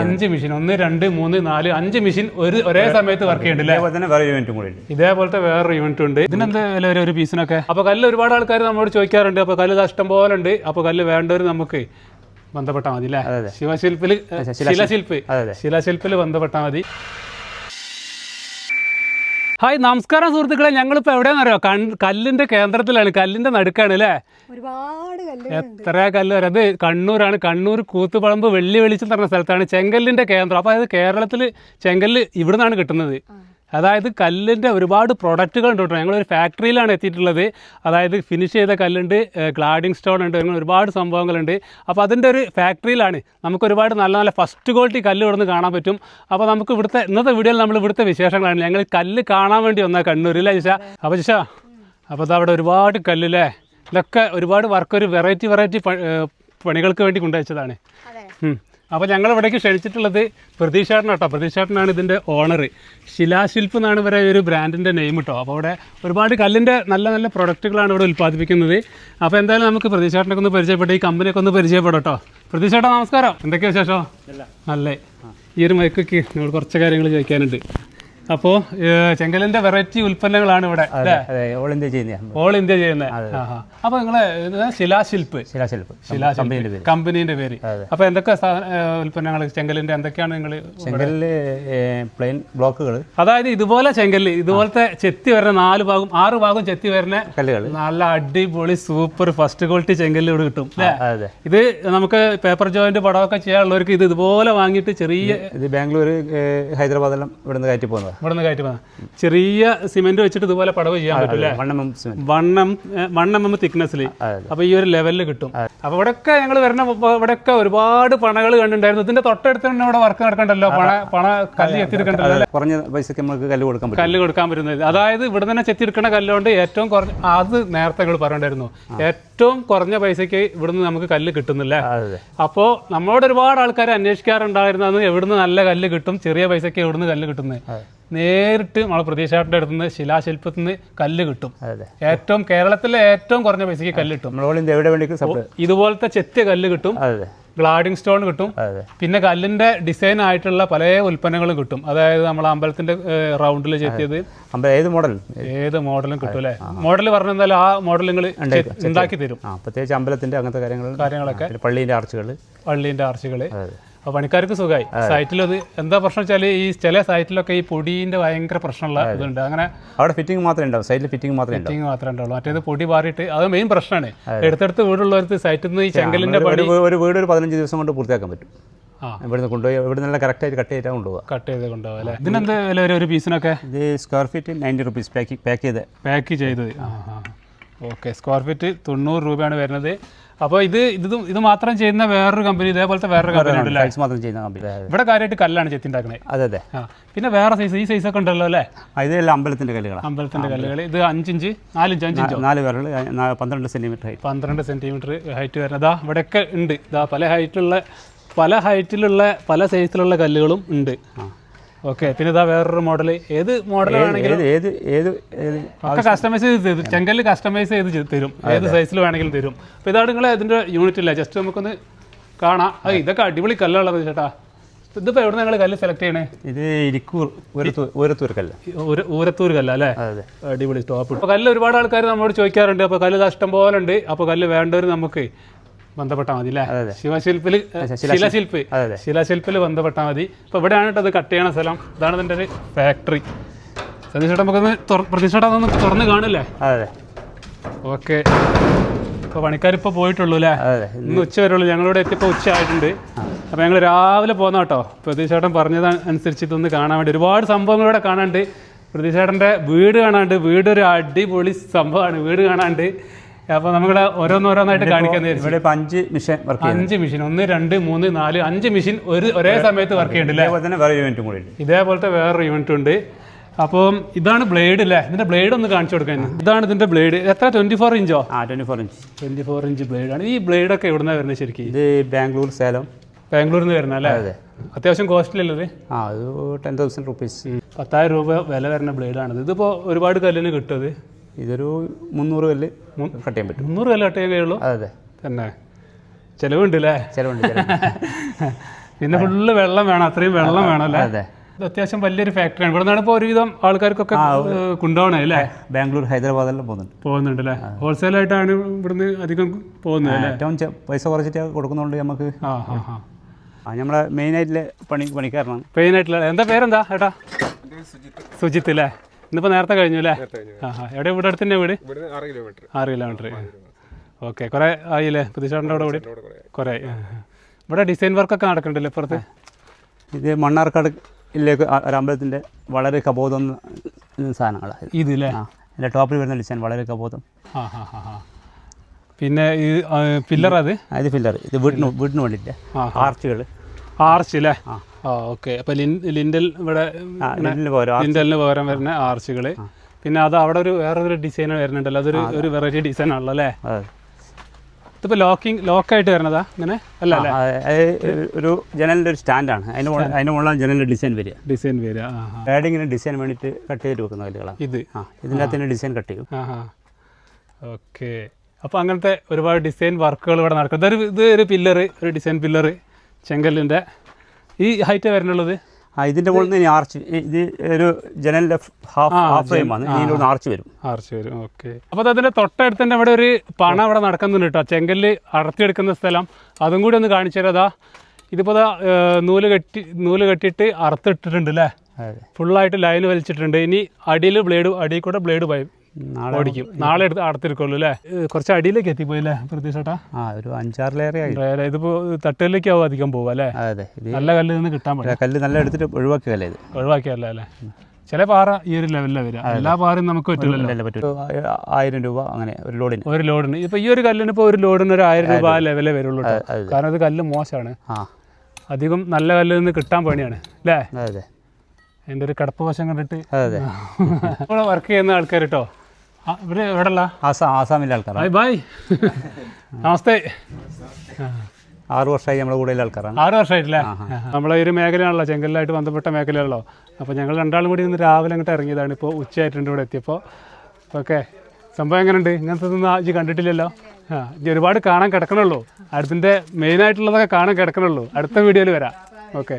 അഞ്ച് മെഷീൻ ഒന്ന് രണ്ട് മൂന്ന് നാല് അഞ്ച് മെഷീൻ ഒരു ഒരേ സമയത്ത് വർക്ക് ചെയ്യുന്നുണ്ട് അതേപോലെ തന്നെ വേറെ യൂണിറ്റും കൂടി ഉണ്ട്. ഇതേപോലത്തെ വേറൊരു യൂണിറ്റ് ഉണ്ട്. ഇതിനെന്താ വില വരും ഒരു പീസിനൊക്കെ അപ്പോൾ കല്ല് ഒരുപാട് ആൾക്കാർ നമ്മളോട് ചോദിക്കാറുണ്ട്. അപ്പോൾ കല്ല് കഷ്ടം ഇഷ്ടം പോലെ ഉണ്ട്. അപ്പോൾ കല്ല് വേണ്ടവർ നമുക്ക് ബന്ധപ്പെട്ടാൽ മതി അല്ലേ? ശിവശില്പിൽ. ശിവശില്പിൽ ശിലശില്പ്. അതെ ബന്ധപ്പെട്ടാൽ മതി. ഹായ് നമസ്കാരം സുഹൃത്തുക്കളെ. ഞങ്ങളിപ്പോൾ എവിടെയാണെന്ന് അറിയോ? കൺ കല്ലിന്റെ കേന്ദ്രത്തിലാണ്. കല്ലിന്റെ നടുക്കാണ് അല്ലേ? ഒരുപാട് എത്ര കല്ല് വരെ അത് കണ്ണൂരാണ്. കണ്ണൂർ കൂത്തുപളമ്പ് വെള്ളി വെളിച്ചം പറഞ്ഞ സ്ഥലത്താണ് ചെങ്കല്ലിന്റെ കേന്ദ്രം. അപ്പോൾ അതായത് കേരളത്തിൽ ചെങ്കല്ല് ഇവിടുന്നാണ് കിട്ടുന്നത്. അതായത് കല്ലിന്റെ ഒരുപാട് പ്രൊഡക്റ്റുകൾ ഉണ്ട് കേട്ടോ. ഞങ്ങളൊരു ഫാക്ടറിയിലാണ് എത്തിയിട്ടുള്ളത്. അതായത് ഫിനിഷ് ചെയ്ത കല്ലുണ്ട് ക്ലാഡിംഗ് സ്റ്റോൺ ഉണ്ട് അങ്ങനെ ഒരുപാട് സംഭവങ്ങളുണ്ട്. അപ്പോൾ അതിന്റെ ഒരു ഫാക്ടറിയിലാണ് നമുക്ക് ഒരുപാട് നല്ല നല്ല ഫസ്റ്റ് ക്വാളിറ്റി കല്ല് ഇവിടുന്ന് കാണാൻ പറ്റും. അപ്പോൾ നമുക്ക് ഇവിടുത്തെ ഇന്നത്തെ വീഡിയോയിൽ നമ്മൾ ഇവിടുത്തെ വിശേഷങ്ങളാണ്. ഞങ്ങൾ കല്ല് കാണാൻ വേണ്ടി വന്ന കണ്ണൂരില്ലേ ജിഷ? അപ്പോൾ ജിഷ അപ്പോൾ അവിടെ ഒരുപാട് കല്ലില്ലേ ഇതൊക്കെ ഒരുപാട് വർക്ക് ഒരു വെറൈറ്റി വെറൈറ്റി പണികൾക്ക് വേണ്ടി കൊണ്ടുവച്ചതാണ്. അപ്പോൾ ഞങ്ങൾ ഇവിടേക്ക് ക്ഷണിച്ചിട്ടുള്ളത് പ്രതീക്ഷേട്ടൻ കേട്ടോ പ്രതീക്ഷേട്ടനാണ് ഇതിന്റെ ഓണർ ശിലാശില്പ് എന്നാണ് ഇവരെ ഒരു ബ്രാൻഡിന്റെ നെയിം കേട്ടോ അപ്പോൾ അവിടെ ഒരുപാട് കല്ലിന്റെ നല്ല നല്ല പ്രൊഡക്റ്റുകളാണ് ഇവിടെ ഉൽപ്പാദിപ്പിക്കുന്നത്. അപ്പോൾ എന്തായാലും നമുക്ക് പ്രതീക്ഷേട്ടനൊക്കെ ഒന്ന് പരിചയപ്പെട്ട് ഈ കമ്പനിയൊക്കെ ഒന്ന് പരിചയപ്പെടാം കേട്ടോ പ്രതീക്ഷേട്ടാ നമസ്കാരം. എന്തൊക്കെയാണ് വിശേഷം? നല്ലേ. ഈ ഒരു മയക്കൊക്കെ നിങ്ങൾ കുറച്ച് കാര്യങ്ങൾ ചോദിക്കാനുണ്ട്. അപ്പോൾ ചെങ്കലിന്റെ വെറൈറ്റി ഉൽപ്പന്നങ്ങളാണ് ഇവിടെ അല്ലേ? ഓൾ ഇന്ത്യ ചെയ്യുന്നത് ഓൾ ഇന്ത്യ ചെയ്യുന്നത് അപ്പോൾ നിങ്ങൾ ശിലാശില്പ് ശിലാശില്പ് ശിലാശില്പ് കമ്പനീന്റെ പേര്. അപ്പൊ എന്തൊക്കെ ഉൽപ്പന്നങ്ങൾ ചെങ്കലിന്റെ എന്തൊക്കെയാണ് നിങ്ങൾ ചെങ്കലിൽ പ്ലെയിൻ ബ്ലോക്കുകൾ അതായത് ഇതുപോലെ ചെങ്കൽ ഇതുപോലത്തെ ചെത്തി വരുന്ന നാല് ഭാഗം ആറ് ഭാഗം ചെത്തി വരുന്ന കല്ലുകൾ നല്ല അടിപൊളി സൂപ്പർ ഫസ്റ്റ് ക്വാളിറ്റി ചെങ്കല്ല് ഇവിടെ കിട്ടും ഇത് നമുക്ക് പേപ്പർ ജോയിന്റ് പടമൊക്കെ ചെയ്യാനുള്ളവർക്ക് ഇത് ഇതുപോലെ വാങ്ങിയിട്ട് ചെറിയ ഇത് ബാംഗ്ലൂർ ഹൈദരാബാദെല്ലാം ഇവിടുന്ന് കയറ്റി പോകുന്നത്. ഇവിടെ നിന്ന് കയറ്റി വന്ന ചെറിയ സിമെന്റ് വെച്ചിട്ട് ഇതുപോലെ പടവ് ചെയ്യാൻ പറ്റില്ല? വണ്ണം വണ്ണം എം തിക്നെസ്സിൽ. അപ്പൊ ഈ ഒരു ലെവലിൽ കിട്ടും. അപ്പൊ ഇവിടെയൊക്കെ ഞങ്ങൾ വരണ ഇവിടെയൊക്കെ ഒരുപാട് പണകൾ കണ്ടിട്ടുണ്ടായിരുന്നു. ഇതിന്റെ തൊട്ടടുത്ത് തന്നെ ഇവിടെ വർക്ക് നടക്കണ്ടല്ലോ? പണ പണ കല്ല് ചെത്തിയെടുക്കണ്ടല്ലോ? കുറഞ്ഞ പൈസക്ക് നമുക്ക് കല്ല് കൊടുക്കാൻ കല്ല് കൊടുക്കാൻ പറ്റുന്നത്. അതായത് ഇവിടെ തന്നെ ചെത്തിയെടുക്കുന്ന കല്ലുകൊണ്ട് ഏറ്റവും കുറഞ്ഞ അത് നേരത്തെ നിങ്ങൾ പറയണ്ടായിരുന്നു ഏറ്റവും കുറഞ്ഞ പൈസക്ക് ഇവിടുന്ന് നമുക്ക് കല്ല് കിട്ടുന്നില്ല. അപ്പോ അപ്പോൾ നമ്മളോട് ഒരുപാട് ആൾക്കാർ അന്വേഷിക്കാറുണ്ടായിരുന്നു എവിടുന്ന് നല്ല കല്ല് കിട്ടും? ചെറിയ പൈസക്ക് എവിടുന്ന് കല്ല് കിട്ടുന്നത്? നേരിട്ട് നമ്മളെ പ്രതീക്ഷാട്ടിന്റെ അടുത്ത് നിന്ന് ശിലാശില്പത്തിൽ നിന്ന് കല്ല് കിട്ടും. ഏറ്റവും കേരളത്തിലെ ഏറ്റവും കുറഞ്ഞ പൈസയ്ക്ക് കല്ല് കിട്ടും. ഇതുപോലത്തെ ചെത്തിയ കല്ല് കിട്ടും. ഗ്ലാഡിംഗ് സ്റ്റോൺ കിട്ടും. പിന്നെ കല്ലിന്റെ ഡിസൈൻ ആയിട്ടുള്ള പല ഉൽപ്പന്നങ്ങളും കിട്ടും. അതായത് നമ്മൾ അമ്പലത്തിന്റെ റൗണ്ടിൽ ചെത്തിയത്. ഏത് മോഡൽ ഏത് മോഡലും കിട്ടും അല്ലേ? മോഡൽ പറഞ്ഞാൽ ആ മോഡൽ നിങ്ങൾ ഉണ്ടാക്കി തരും. പ്രത്യേകിച്ച് അമ്പലത്തിന്റെ അങ്ങനത്തെ കാര്യങ്ങൾ കാര്യങ്ങളൊക്കെ. പള്ളിന്റെ ആർച്ചുകൾ പള്ളിന്റെ ആർച്ചുകൾ പണിക്കാർക്ക് സുഖമായി സൈറ്റിൽ അത് എന്താ പ്രശ്നം വെച്ചാൽ ഈ ചില സൈറ്റിലൊക്കെ ഈ പൊടിന്റെ ഭയങ്കര പ്രശ്നമുള്ള ഇതുണ്ട്. അങ്ങനെ അവിടെ ഫിറ്റിംഗ് മാത്രമേ ഉണ്ടാവും. സൈറ്റിൽ ഫിറ്റിംഗ് മാത്രമേ ഫിറ്റിംഗ് മാത്രമേ ഉണ്ടാവുള്ളൂ. മറ്റേത് പൊടി പാറിയിട്ട് അത് മെയിൻ പ്രശ്നമാണ്. എടുത്തെടുത്ത് വീടുള്ളവർക്ക് സൈറ്റിൽ നിന്ന് ഈ ചെങ്കലിന്റെ ഒരു ഒരു വീട് ഒരു പതിനഞ്ച് ദിവസം കൊണ്ട് പൂർത്തിയാക്കാൻ പറ്റും. ആ. ഇവിടുന്ന് കൊണ്ടുപോയി ഇവിടെ നല്ല കറക്റ്റ് ആയിട്ട് കട്ട് ചെയ്തിട്ടാണ് കൊണ്ടുപോകുക കട്ട് ചെയ്ത് കൊണ്ടുപോകും അല്ലേ? ഇതിനെന്താ വില ഒരു പീസിനൊക്കെ ഇത് square feet ninety rupees pack pack ചെയ്ത്. പാക്ക് ചെയ്തത് ആ ആ. ഓക്കെ സ്ക്വയർ ഫീറ്റ് തൊണ്ണൂറ് രൂപയാണ് വരുന്നത്. അപ്പോൾ ഇത് ഇത് ഇത് മാത്രം ചെയ്യുന്ന വേറൊരു കമ്പനി ഇതേപോലത്തെ വേറൊരു കമ്പനി ഉണ്ടല്ലേ മാത്രം ചെയ്യുന്ന കമ്പനി ഇവിടെ കാര്യമായിട്ട് കല്ലാണ് ചെത്തി ഉണ്ടാക്കുന്നത് അതെ അതെ. പിന്നെ വേറെ സൈസ് ഈ സൈസ് ഒക്കെ ഉണ്ടല്ലോ അല്ലേ? ഇതെല്ലാം അമ്പലത്തിന്റെ കല്ലുകളാണ്. അമ്പലത്തിന്റെ കല്ലുകൾ ഇത് അഞ്ചിഞ്ച് നാലിഞ്ച് അഞ്ചിഞ്ച് നാല് നാ- പന്ത്രണ്ട് സെന്റിമീറ്റർ പന്ത്രണ്ട് സെന്റിമീറ്റർ ഹൈറ്റ് വരുന്നത്. ഇവിടെയൊക്കെ ഉണ്ട്. ഇതാ പല ഹൈറ്റിലുള്ള പല ഹൈറ്റിലുള്ള പല സൈസിലുള്ള കല്ലുകളും ഉണ്ട്. ഓക്കെ പിന്നെ ഇതാ വേറൊരു മോഡൽ ഏത് മോഡൽ വേണമെങ്കിലും ഏത് ഏത് ഒക്കെ കസ്റ്റമൈസ് ചെയ്ത് തരും. ചെങ്കല്ല് കസ്റ്റമൈസ് ചെയ്ത് തരും. ഏത് സൈസിൽ വേണമെങ്കിലും തരും. അപ്പോൾ ഇതാണ് നിങ്ങൾ ഇതിന്റെ യൂണിറ്റ് ഇല്ല? ജസ്റ്റ് നമുക്കൊന്ന് കാണാം. അത് ഇതൊക്കെ അടിപൊളി കല്ലുള്ളത് ചേട്ടാ. ഇതിപ്പോൾ എവിടെ നിങ്ങൾ കല്ല് സെലക്ട് ചെയ്യണേ? ഇത് ഇരിക്കൂർ ഒരു ഓരത്തൂർ കല്ല്. ഊര ഊരത്തൂർ കല്ല അല്ലേ? അടിപൊളി ടോപ്പ് അപ്പോൾ കല്ല് ഒരുപാട് ആൾക്കാർ നമ്മളോട് ചോദിക്കാറുണ്ട്. അപ്പോൾ കല്ല് കഷ്ടം ഇഷ്ടം പോലെ ഉണ്ട്. അപ്പോൾ കല്ല് വേണ്ടവർ നമുക്ക് ബന്ധപ്പെട്ടാൽ മതി അല്ലേ. ശിവശില്പിൽ ശിലശില്പ്. ശിലാശില്പിൽ ബന്ധപ്പെട്ടാൽ മതി. അപ്പോൾ ഇവിടെയാണ് കേട്ടോ അത് കട്ട് ചെയ്യണ സ്ഥലം. ഇതാണ് ഇതിന്റെ ഒരു ഫാക്ടറി സതീഷേട്ടാ നമുക്കൊന്ന് പ്രതീക്ഷേട്ടാ ഒന്ന് തുറന്ന് കാണില്ലേ? അതെ ഓക്കെ. ഇപ്പോൾ പണിക്കാരിപ്പോൾ പോയിട്ടുള്ളൂ അല്ലേ ഇന്ന് ഉച്ച വരുള്ളൂ ഞങ്ങളിവിടെ എത്തിയപ്പോൾ ഉച്ച ആയിട്ടുണ്ട്. അപ്പോൾ ഞങ്ങൾ രാവിലെ പോന്ന കേട്ടോ പ്രതീക്ഷേട്ടൻ പറഞ്ഞത് അനുസരിച്ച് ഇതൊന്ന് കാണാൻ വേണ്ടി ഒരുപാട് സംഭവങ്ങൾ ഇവിടെ കാണാണ്ട് പ്രതീക്ഷേട്ടന്റെ വീട് കാണാണ്ട് വീട് ഒരു അടിപൊളി സംഭവമാണ്. വീട് കാണാണ്ട് അപ്പോൾ നമ്മൾ ഓരോന്നോരോന്നായിട്ട് കാണിക്കാൻ. ഇവിടെ ഇപ്പോൾ അഞ്ച് മെഷീൻ വർക്ക് അഞ്ച് മെഷീൻ ഒന്ന് രണ്ട് മൂന്ന് നാല് അഞ്ച് മെഷീൻ ഒരു ഒരേ സമയത്ത് വർക്ക് ചെയ്യുന്നുണ്ട് അതേപോലെ തന്നെ വേറെ യൂണിറ്റും കൂടി ഉണ്ട്. ഇതേപോലത്തെ വേറൊരു യൂണിറ്റ് ഉണ്ട്. അപ്പം ഇതാണ് ബ്ലേഡ് അല്ലേ? ഇതിന്റെ ബ്ലേഡ് ഒന്ന് കാണിച്ചു കൊടുക്കാൻ ഇതാണ് ഇതിന്റെ ബ്ലേഡ് എത്ര? ട്വന്റി ഫോർ ഇഞ്ചോ? ആ twenty four inch twenty four inch blade ആണ്. ഈ ബ്ലേഡ് ഒക്കെ എവിടുന്ന വരുന്നത് ശരിക്കും? ഇത് ബാംഗ്ലൂർ സേലം. ബാംഗ്ലൂരിൽ നിന്ന് വരുന്ന അല്ലേ? അതെ. അത്യാവശ്യം കോസ്റ്റ്ലി അല്ലേ ആ അത് ടെൻ തൗസൻഡ് റുപ്പീസ് പത്തായിരം രൂപ വില വരുന്ന ബ്ലേഡാണ് ഇതിപ്പോൾ ഒരുപാട് കല്ലിന് കിട്ടുന്നത് ഇതൊരു മുന്നൂറ് കല്ല് കട്ട് ചെയ്യാൻ പറ്റും. മുന്നൂറ് കല്ല് കട്ട് ചെയ്യാൻ കഴിയുള്ളൂ അതെ അതെ. തന്നെ. ചിലവുണ്ട് അല്ലേ ചിലവുണ്ട്. പിന്നെ ഫുള്ള് വെള്ളം വേണം അത്രയും വെള്ളം വേണം അല്ലേ അതെ. ഇത് അത്യാവശ്യം വലിയൊരു ഫാക്ടറിയാണ്. ഇവിടെ നിന്നാണ് ഇപ്പോൾ ഒരുവിധം ആൾക്കാർക്കൊക്കെ കൊണ്ടുപോകണേ അല്ലേ? ബാംഗ്ലൂർ ഹൈദരാബാദെല്ലാം പോകുന്നുണ്ട്. പോകുന്നുണ്ട് അല്ലേ ഹോൾസെയിൽ ആയിട്ടാണ് ഇവിടുന്ന് അധികം പോകുന്നത് അല്ലേ? ഏറ്റവും പൈസ കുറച്ചിട്ട് കൊടുക്കുന്നുണ്ട് നമുക്ക് ആ ആ ആ. ആ നമ്മളെ മെയിനായിട്ടുള്ള പണി പണിക്കാരനാണ്. മെയിനായിട്ടുള്ള എന്താ പേരെന്താ ഏട്ടാ? സുജിത്ത് അല്ലേ? ഇന്നിപ്പോൾ നേരത്തെ കഴിഞ്ഞു അല്ലേ? ആ ആ എവിടെ? ഇവിടെ അടുത്ത് തന്നെ വീട്? ആറ് കിലോമീറ്റർ. ആറ് കിലോമീറ്റർ. ഓക്കെ. കുറേ ആയില്ലേ? പ്രതീക്ഷേട്ടന്റെ അവിടെ കൂടി? കുറേ. ആയി. ആ, ആ. ഇവിടെ ഡിസൈൻ വർക്കൊക്കെ നടക്കുന്നുണ്ടല്ലോ ഇപ്പുറത്ത്? ഇത് മണ്ണാർക്കാട് ഇല്ലേക്ക് ആ- ഒരു വളരെ കബോധം സാധനങ്ങളാണ് ഇത്. അല്ലേ ആ. ഇതിന്റെ ടോപ്പിൽ വരുന്ന ഡിസൈൻ വളരെ കബോധം. ആ ഹാ പിന്നെ ഈ പില്ലർ അത് ആ, ഇത് ഫില്ലർ ഇത് വീട്ടിന് വീട്ടിന് വേണ്ടിയിട്ട് ആർച്ചുകൾ. ആർച്ച് അല്ലേ ആ. ഓക്കെ. അപ്പോൾ ലിൻഡൽ ഇവിടെ ലിൻഡലിന് പകരം വരുന്ന ആർച്ചുകൾ പിന്നെ അത് അവിടെ ഒരു വേറൊരു ഡിസൈൻ വരുന്നുണ്ടല്ലോ. അതൊരു ഒരു വെറൈറ്റി ഡിസൈൻ ആണല്ലോ അല്ലേ ഇതിപ്പോ ലോക്കിംഗ് ലോക്ക് ആയിട്ട് വരുന്നതാ ഇങ്ങനെ? അല്ല ഒരു ജനലിന്റെ ഒരു സ്റ്റാൻഡാണ്. അതിന് മുകളിൽ ജനലിന്റെ മുകളിലാണ് ഡിസൈൻ വരിക. ഡിസൈൻ വരിക. ആ ഡിസൈൻ വേണ്ടിയിട്ട് കട്ട് ചെയ്ത് വെക്കുന്ന കല്ലുകളാണ്. ഇത്. ആ ഇതിന്റെ അകത്ത് ഡിസൈൻ കട്ട് ചെയ്യും. ഓക്കെ. അപ്പോൾ അങ്ങനത്തെ ഒരുപാട് ഡിസൈൻ വർക്കുകൾ ഇവിടെ നടക്കും. ഇതൊരു ഇത് ഒരു പില്ലർ ഒരു ഡിസൈൻ പില്ലറ്. ചെങ്കല്ലിന്റെ. ഈ ഹൈറ്റ് വരുന്നുള്ളത് ആ ഇതിന്റെ മുകളിൽ നിന്ന് ആർച്ച് ഇത് ഒരു ജനലിന്റെ ഹാഫ് ഹാഫ് ഫ്രെയിമാണ് ഇതിന്റെ ഒന്ന് ആർച്ച് വരും. ആർച്ച് വരും ഓക്കെ അപ്പോൾ അതിന്റെ തൊട്ടടുത്ത് തന്നെ ഇവിടെ ഒരു പണ അവിടെ നടക്കുന്നുണ്ട് കേട്ടോ. ചെങ്കല്ല് അടർത്തിയെടുക്കുന്ന സ്ഥലം. അതും കൂടി ഒന്ന് കാണിച്ചു തരാം. അതാ ഇതിപ്പോൾ അതാ നൂൽ കെട്ടി നൂൽ കെട്ടിയിട്ട് അറുത്തിട്ടിട്ടുണ്ട് അല്ലേ? ഫുള്ളായിട്ട് ലൈൻ വലിച്ചിട്ടുണ്ട്. ഇനി അടിയിൽ ബ്ലേഡ് അടിയിൽ കൂടെ ബ്ലേഡ് പോയി നാളെ ഓടിക്കും. നാളെ എടുത്ത് അടത്തിരിക്കുള്ളൂ അല്ലേ? കുറച്ച് അടിയിലേക്ക് എത്തിപ്പോയി അല്ലേ പ്രതീക്ഷേട്ടാ? ആ ഒരു അഞ്ചാറ് ലെയറേ ആയി. ഇതിപ്പോൾ തട്ടുകല്ലേക്ക് ആവും അധികം പോവല്ലേ അല്ലേ? അതെ നല്ല കല്ല് നിന്ന് കിട്ടാൻ പറ്റും. കല്ല് നല്ല എടുത്തിട്ട് ഒഴിവാക്കിയല്ലേ ഇത്? ഒഴിവാക്കിയല്ലേ അല്ലേ? ചില പാറ ഈ ഒരു ലെവലിലാണ് വരിക. എല്ലാ പാറയും നമുക്ക് പറ്റില്ലല്ലോ ആയിരം രൂപ അങ്ങനെ ഒരു ലോഡിന്. ഒരു ലോഡിന്. ഇപ്പൊ ഈ ഒരു കല്ലിന് ഇപ്പൊ ഒരു ലോഡിന് ഒരു ആയിരം രൂപ ആ ലെവലേ വരുള്ളൂ. കാരണം അത് കല്ല് മോശമാണ്. അധികം നല്ല കല്ല് നിന്ന് കിട്ടാൻ പണിയാണ്. അല്ലേ? അതെ എന്റെ ഒരു കടപ്പ് വശം കണ്ടിട്ട്. അതെ വർക്ക് ചെയ്യുന്ന ആൾക്കാർ കേട്ടോ എവിടെയുള്ള ആസാം ആസാമിലെ ആൾക്കാരാണ്. ബായ്. നമസ്തേ. ആറ് വർഷമായി നമ്മുടെ കൂടെയുള്ള ആൾക്കാരാണ്. ആറ് വർഷമായിട്ടില്ലേ? നമ്മളെ ഒരു മേഖലയാണല്ലോ ചെങ്കല്ലായിട്ട് ബന്ധപ്പെട്ട മേഖലയാണല്ലോ. അപ്പോൾ ഞങ്ങൾ രണ്ടാളും കൂടി ഇന്ന് രാവിലെ അങ്ങോട്ട് ഇറങ്ങിയതാണ്. ഇപ്പോൾ ഉച്ചയായിട്ടുണ്ട് ഇവിടെ എത്തിയപ്പോൾ ഓക്കെ സംഭവം എങ്ങനെയുണ്ട്? ഇങ്ങനത്തെ ഒന്നും ആജി കണ്ടിട്ടില്ലല്ലോ? ആ ഇനി ഒരുപാട് കാണാൻ കിടക്കണുള്ളൂ. അടുത്തിന്റെ മെയിനായിട്ടുള്ളതൊക്കെ കാണാൻ കിടക്കണുള്ളൂ. അടുത്ത വീഡിയോയിൽ വരാം. ഓക്കെ.